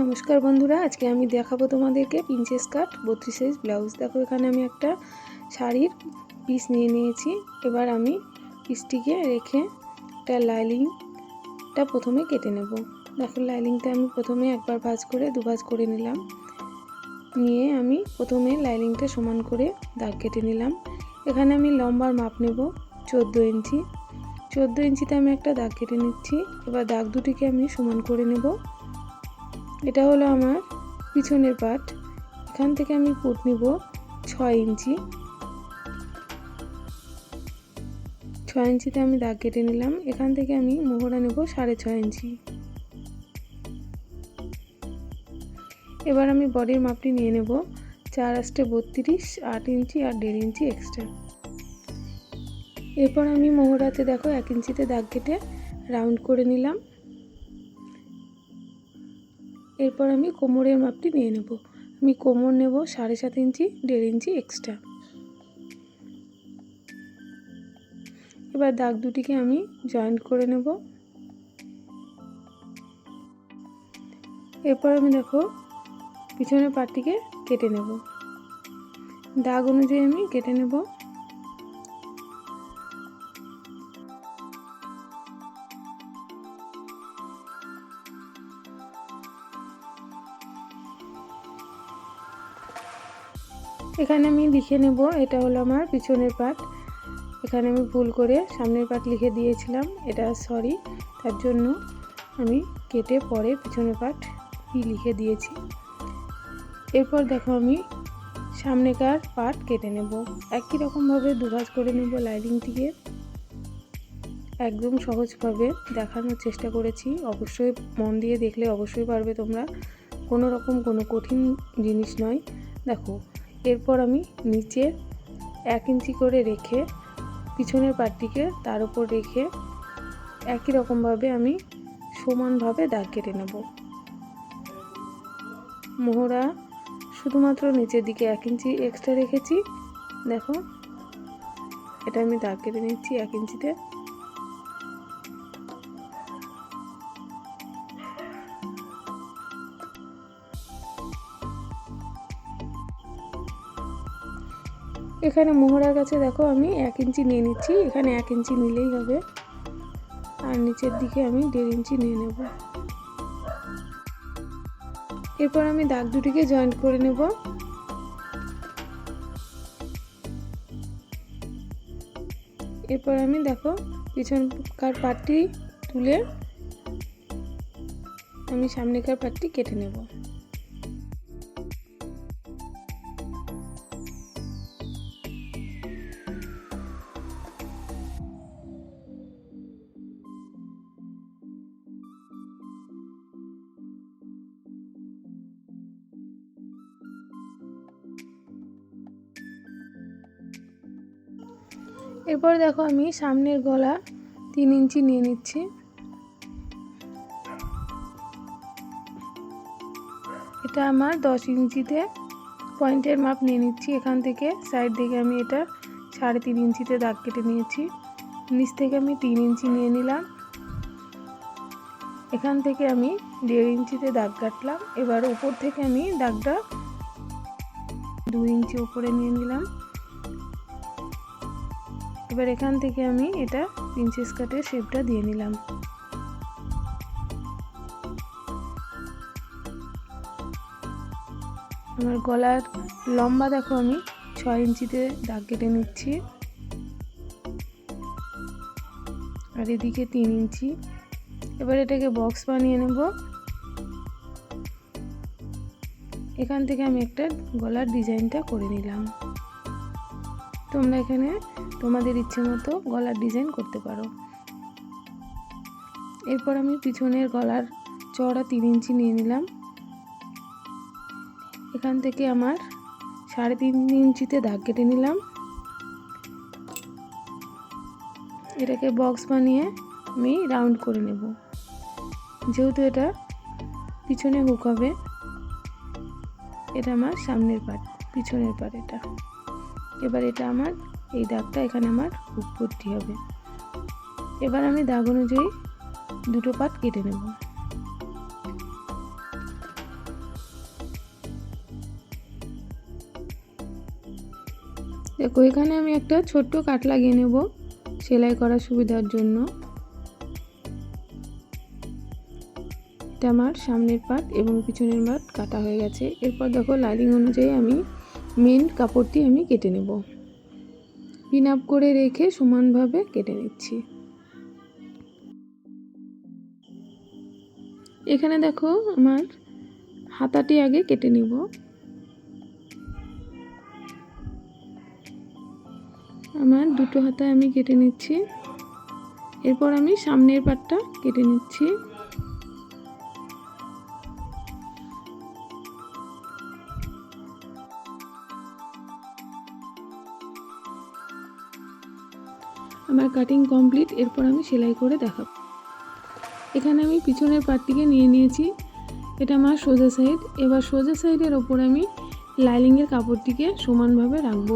নমস্কার বন্ধুরা, আজকে আমি দেখাবো তোমাদেরকে প্রিন্সেস কাট বত্রিশ সাইজ ব্লাউজ দেখো, এখানে আমি একটা শাড়ির পিস নিয়ে নিয়েছি। এবার আমি পিসটিকে রেখে একটা লাইলিংটা প্রথমে কেটে নেব। দেখো লাইলিংটা আমি প্রথমে একবার ভাঁজ করে দু ভাঁজ করে নিলাম। নিয়ে আমি প্রথমে লাইলিংটা সমান করে দাগ কেটে নিলাম। এখানে আমি লম্বার মাপ নেব, চোদ্দ ইঞ্চি। চোদ্দ ইঞ্চিতে আমি একটা দাগ কেটে নিচ্ছি। এবার দাগ দুটিকে আমি সমান করে নেব। এটা হলো আমার পিছনের পাট। এখান থেকে আমি পুট নিব ছয় ইঞ্চি। ছয় ইঞ্চিতে আমি দাগ কেটে নিলাম। এখান থেকে আমি মোহরা নেব সাড়ে ছয় ইঞ্চি। এবার আমি বডির মাপটি নিয়ে নেব। চার আষ্টে বত্রিশ, আট ইঞ্চি আর দেড় ইঞ্চি এক্সট্রা এরপর আমি মোহরাতে দেখো এক ইঞ্চিতে দাগ কেটে রাউন্ড করে নিলাম। এরপর আমি কোমরের মাপটি নিয়ে নেব। আমি কোমর নেব সাড়ে সাত ইঞ্চি, দেড় ইঞ্চি এক্সট্রা এবার দাগ দুটিকে আমি জয়েন্ট করে নেব। এরপর আমি দেখো পিছনের পাটটিকে কেটে নেব। দাগ অনুযায়ী আমি কেটে নেব। এখানে আমি লিখে নেব, এটা হলো আমার পিছনের পাট এখানে আমি ভুল করে সামনের পাট লিখে দিয়েছিলাম, এটা সরি তার জন্য আমি কেটে পরে পিছনের পাট ই লিখে দিয়েছি। এরপর দেখো আমি সামনেকার পাট কেটে নেব। একই রকমভাবে দুভাজ করে নেব লাইনিংটিকে। একদম সহজভাবে দেখানোর চেষ্টা করেছি। অবশ্যই মন দিয়ে দেখলে অবশ্যই পারবে তোমরা। কোনো রকম কোনো কঠিন জিনিস নয়। দেখো এরপর আমি নিচে এক ইঞ্চি করে রেখে পিছনের পাটটিকে তার উপর রেখে একই রকমভাবে আমি সমানভাবে দাগ কেটে নেব। মোহরা শুধুমাত্র নিচের দিকে এক ইঞ্চি এক্সট্রা রেখেছি। দেখো, এটা আমি দাগ কেটে নিচ্ছি এক ইঞ্চিতে। এখানে মোহরার কাছে দেখো আমি এক ইঞ্চি নিয়ে নিচ্ছি, এখানে এক ইঞ্চি নিলেই হবে। আর নিচের দিকে আমি দেড় ইঞ্চি নিয়ে নেব। এরপর আমি দাগ দুটিকে জয়েন্ট করে নেব। এরপর আমি দেখো পিছনকার পাটটি তুলে আমি সামনেকার পাটটি কেটে নেব। এরপর দেখো আমি সামনের গলা তিন ইঞ্চি নিয়ে নিচ্ছি। এটা আমার দশ ইঞ্চিতে পয়েন্টের মাপ নিয়ে নিচ্ছি। এখান থেকে সাইড থেকে আমি এটা সাড়ে তিন ইঞ্চিতে দাগ কেটে নিয়েছি। নিচ থেকে আমি তিন ইঞ্চি নিয়ে নিলাম। এখান থেকে আমি দেড় ইঞ্চিতে দাগ কাটলাম। এবার উপর থেকে আমি দাগটা দু ইঞ্চি উপরে নিয়ে নিলাম। এবার এখান থেকে আমি এটা প্রিন্সেস কাটের শেপটা দিয়ে নিলাম। আমার গলার লম্বা দেখো আমি ছয় ইঞ্চিতে দাগ কেটে নিচ্ছি। আর এদিকে তিন ইঞ্চি। এবার এটাকে বক্স বানিয়ে নেব। এখান থেকে আমি একটা গলার ডিজাইনটা করে নিলাম। তোমরা এখানে তোমাদের ইচ্ছে মতো গলার ডিজাইন করতে পারো। এরপর আমি পিছনের গলার চড়া তিন ইঞ্চি নিয়ে নিলাম। এখান থেকে আমার সাড়ে তিন ইঞ্চিতে দাগ কেটে নিলাম। এটাকে বক্স বানিয়ে আমি রাউন্ড করে নেব। যেহেতু এটা পিছনে হুক হবে, এটা আমার সামনের পাট পিছনের পাট এটা। এবার এটা আমার, এই দাগটা এখানে আমার খুব ভর্তি হবে। এবার আমি দাগ অনুযায়ী দুটো পাট কেটে নেব। দেখো, এখানে আমি একটা ছোট্ট কাট লাগিয়ে নেব সেলাই করার সুবিধার জন্য। এটা আমার সামনের পাট এবং পিছনের পাট কাটা হয়ে গেছে। এরপর দেখো, লাইনিং অনুযায়ী আমি মেন কাপড়টি আমি কেটে নেব। পিন আপ করে রেখে সমানভাবে কেটে নিচ্ছি। এখানে দেখো আমার হাতাটি আগে কেটে নিব। আমার দুটো হাতায় আমি কেটে নিচ্ছি। এরপর আমি সামনের পাটটা কেটে নিচ্ছি। আমার কাটিং কমপ্লিট এরপর আমি সেলাই করে দেখাবো। এখানে আমি পিছনের পাটটিকে নিয়ে নিয়েছি। এটা আমার সোজা সাইড এবার সোজা সাইডের ওপর আমি লাইলিংয়ের কাপড়টিকে সমানভাবে রাখব।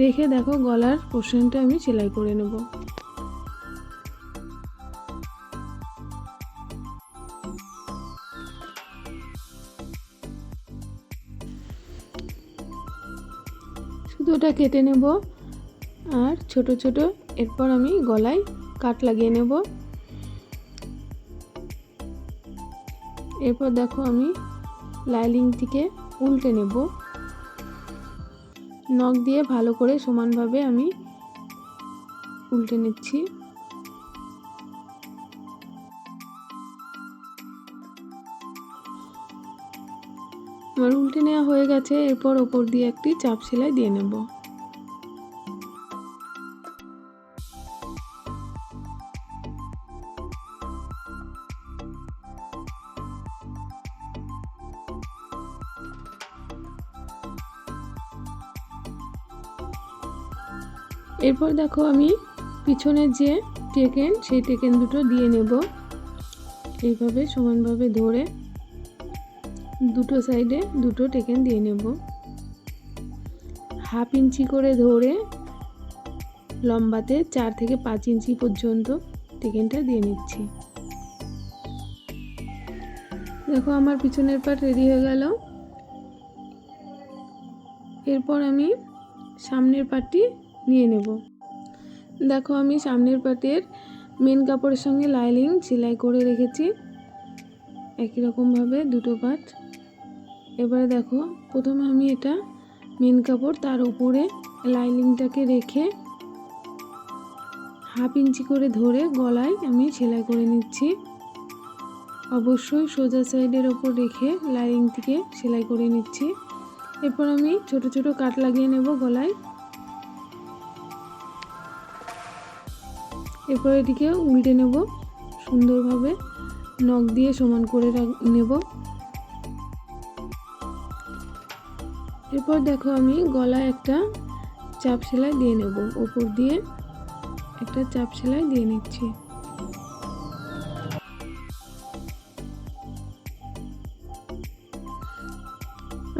রেখে দেখো গলার পোর্শনটা আমি সেলাই করে নেব। শুধু ওটা কেটে নেব। আর ছোট ছোট, এরপর আমি গলায় কাট লাগিয়ে নেব। এরপর দেখো আমি লাইলিংটিকে উল্টে নেব। নখ দিয়ে ভালো করে সমানভাবে আমি উল্টে নিচ্ছি। আমার উল্টে নেওয়া হয়ে গেছে, এরপর ওপর দিয়ে একটি চাপ সেলাই দিয়ে নেব। এরপর দেখো আমি পিছনের যে টেকেন, সেই টেকেন দুটো দিয়ে নেব। এইভাবে সমানভাবে ধরে দুটো সাইডে দুটো টেকেন দিয়ে নেব। হাফ ইঞ্চি করে ধরে লম্বাতে চার থেকে পাঁচ ইঞ্চি পর্যন্ত টেকেনটা দিয়ে নিচ্ছি। দেখো আমার পিছনের পাট রেডি হয়ে গেল। এরপর আমি সামনের পাটটি নিয়ে নেব। দেখো আমি সামনের পাটের মেন কাপড়ের সঙ্গে লাইলিং সেলাই করে রেখেছি। একই রকমভাবে দুটো পাট। এবারে দেখো, প্রথমে আমি এটা মেন কাপড় তার উপরে লাইলিংটাকে রেখে হাফ ইঞ্চি করে ধরে গলায় আমি সেলাই করে নিচ্ছি। অবশ্যই সোজা সাইডের ওপর রেখে লাইনিংটিকে সেলাই করে নিচ্ছি। এরপর আমি ছোট ছোট কাট লাগিয়ে নেব গলায়। এরপর এটিকে উল্টে নেব, সুন্দরভাবে নখ দিয়ে সমান করে নেব। এরপর দেখো আমি গলায় একটা চাপ সেলাই দিয়ে নেব, ওপর দিয়ে একটা চাপ সেলাই দিয়ে নিচ্ছি।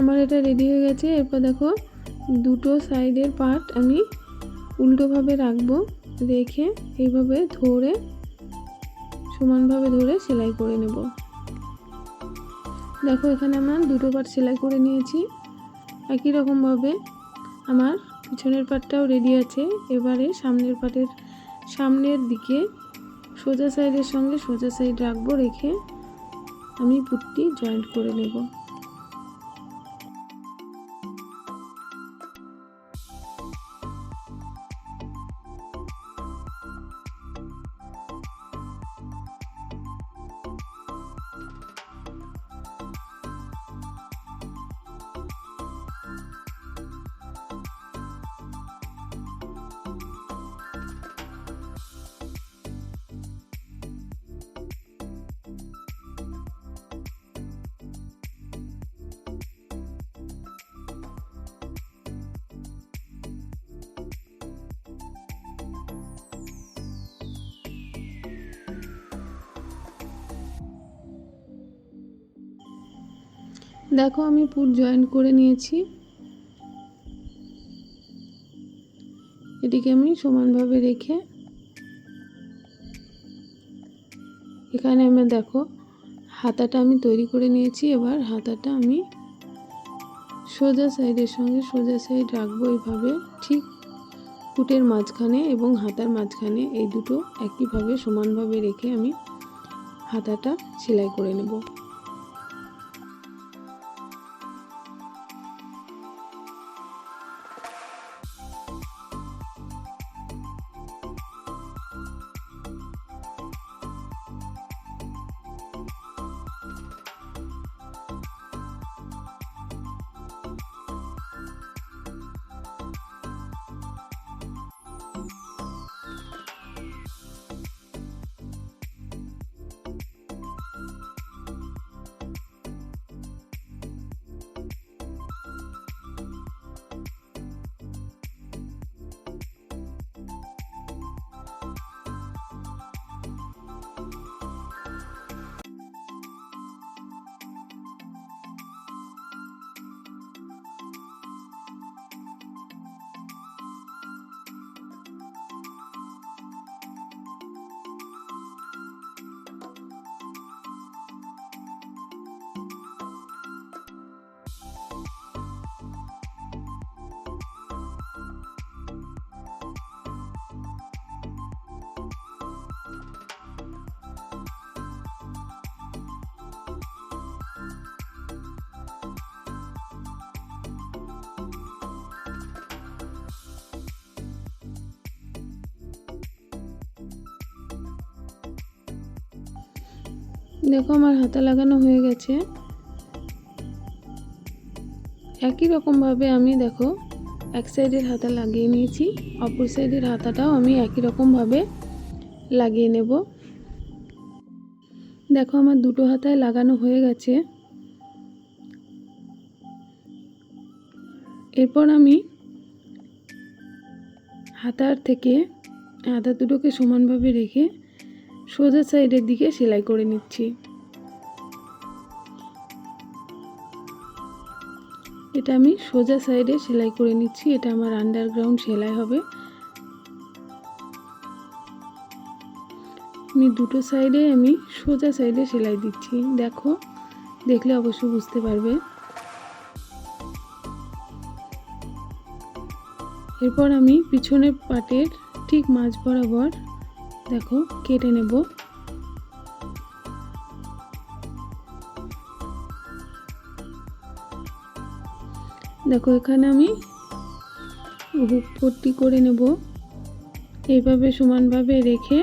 আমার এটা রেডি হয়ে গেছে, এরপর দেখো দুটো সাইডের পার্ট আমি উল্টোভাবে রাখব। রেখে এইভাবে ধরে, সমানভাবে ধরে সেলাই করে নেব। দেখো এখানে আমার দুটো পার্ট সেলাই করে নিয়েছি। একই রকমভাবে আমার পিছনের পাটটাও রেডি আছে। এবারে সামনের পাটের সামনের দিকে সোজা সাইডের সঙ্গে সোজা সাইড রাখব, রেখে আমি পুটটি জয়েন্ট করে নেব। দেখো, আমি পুট জয়েন করে নিয়েছি। এটিকে আমি সমানভাবে রেখে এখানে আমি দেখো, হাতাটা আমি তৈরি করে নিয়েছি। এবার হাতাটা আমি সোজা সাইডের সঙ্গে সোজা সাইড রাখব এইভাবে, ঠিক ফুটের মাঝখানে এবং হাতার মাঝখানে। এই দুটো একইভাবে সমানভাবে রেখে আমি হাতাটা সেলাই করে নেব। দেখো আমার হাতা লাগানো হয়ে গেছে। একই রকমভাবে আমি দেখো, এক সাইডের হাতা লাগিয়ে নিয়েছি, অপর সাইডের হাতাটাও আমি একই রকমভাবে লাগিয়ে নেব। দেখো আমার দুটো হাতায় লাগানো হয়ে গেছে। এরপর আমি হাতার থেকে হাতা দুটোকে সমানভাবে রেখে সোজা সাইডের দিকে সেলাই করে নিচ্ছি। এটা আমি সোজা সাইডে সেলাই করে নিচ্ছি, এটা আমার আন্ডারগ্রাউন্ড সেলাই হবে। আমি দুটো সাইডে আমি সোজা সাইডে সেলাই দিচ্ছি, দেখো, দেখলে অবশ্যই বুঝতে পারবে। এরপর আমি পিছনের পাটের ঠিক মাঝ বরাবর দেখো, কেটে নেব। দেখো, এখানে আমি হুক পট্টি করে নেব। এইভাবে সমানভাবে রেখে,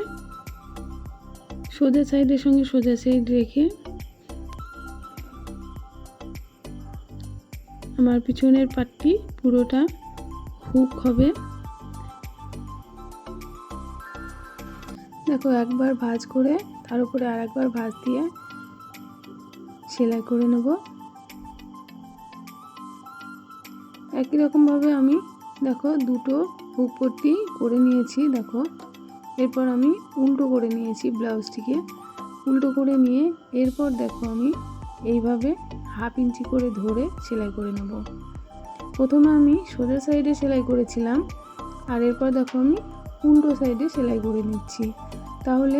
সোজা সাইডের সঙ্গে সোজা সাইড রেখে আমার পিছনের পাটটি পুরোটা হুক হবে। দেখো একবার ভাঁজ করে, তার উপরে আর একবার ভাঁজ দিয়ে সেলাই করে নেব। একই রকমভাবে আমি দেখো দুটো পট্টি করে নিয়েছি, দেখো। এরপর আমি উল্টো করে নিয়েছি ব্লাউজটিকে। উল্টো করে নিয়ে এরপর দেখো আমি এইভাবে হাফ ইঞ্চি করে ধরে সেলাই করে নেব। প্রথমে আমি সোজা সাইডে সেলাই করেছিলাম, আর এরপর দেখো আমি উল্টো সাইডে সেলাই করে নিচ্ছি। তাহলে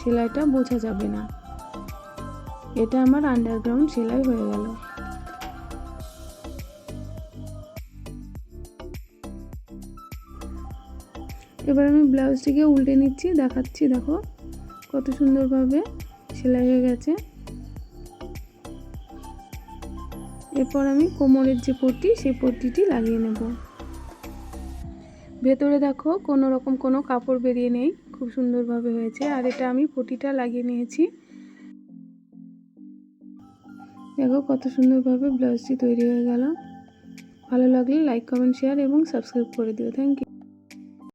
সেলাইটা বোঝা যাবে না। এটা আমার আন্ডারগ্রাউন্ড সেলাই হয়ে গেল। এবার আমি ব্লাউজটিকে উল্টে নিচ্ছি, দেখাচ্ছি, দেখো কত সুন্দরভাবে সেলাই হয়ে গেছে। এরপর আমি কোমরের যে পট্টি, সেই পট্টিটি লাগিয়ে নেব। ভেতরে দেখো কোনো রকম কোনো কাপড় বেরিয়ে নেই। খুব সুন্দরভাবে হয়েছে আর এটা আমি পটিটা লাগিয়ে নিয়েছি। দেখো কত সুন্দরভাবে ব্লাউজটি তৈরি হয়ে গেল। ভালো লাগলে লাইক কমেন্ট শেয়ার এবং সাবস্ক্রাইব করে দিও। Thank you